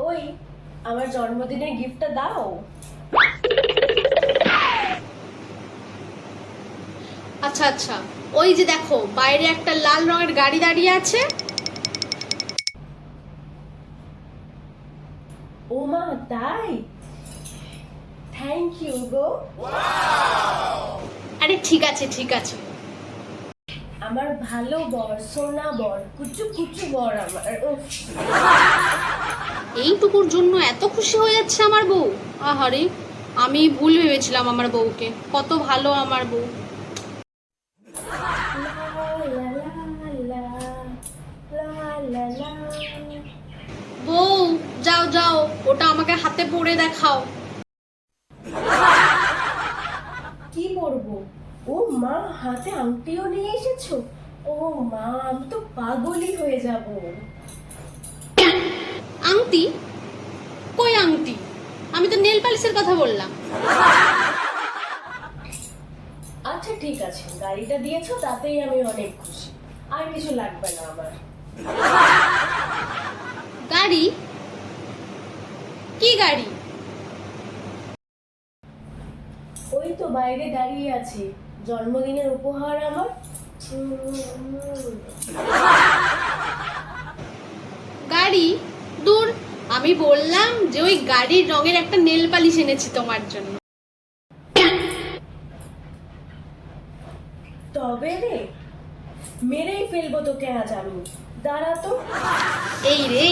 কই আমার জন্মদিনের গিফটটা দাও। আচ্ছা আচ্ছা। ওই যে দেখো বাইরে একটা লাল রঙের গাড়ি দাঁড়িয়ে আছে। ও মা তাই? থ্যাংক ইউ গো। আরে ঠিক আছে ঠিক আছে। আমার ভালো বর, সোনা বর, কুচু কুচু বর আমার এইটুকুর জন্য এত খুশি হয়ে যাচ্ছে আমার বউ? আহারে, আমি ভুল ভেবেছিলাম আমার বউকে। কত ভালো আমার বউ। বউ, যাও যাও, ওটা আমাকে হাতে পরে দেখাও কি করব ও মা হাতে আংটিও নিয়ে এসেছ? ও মা আমি তো পাগলই হয়ে যাব। আংটি? কই আংটি? আমি তো নেল পালিশের কথা বললাম। আচ্ছা ঠিক আছে। গাড়িটা দিয়েছ তাতেই আমি অনেক খুশি। আর কিছু লাগবে না আমার। গাড়ি? কি গাড়ি? ওই তো বাইরে দাঁড়িয়ে আছে। জন্মদিনের উপহার আমার? গাড়ি? দূর আমি বললাম যে ওই গাড়ির রঙের একটা নেল পালিশ এনেছি তোমার জন্য। তবে রে মেরেই ফেলব তোকে আজ আমি। দাঁড়া তো। এই রে।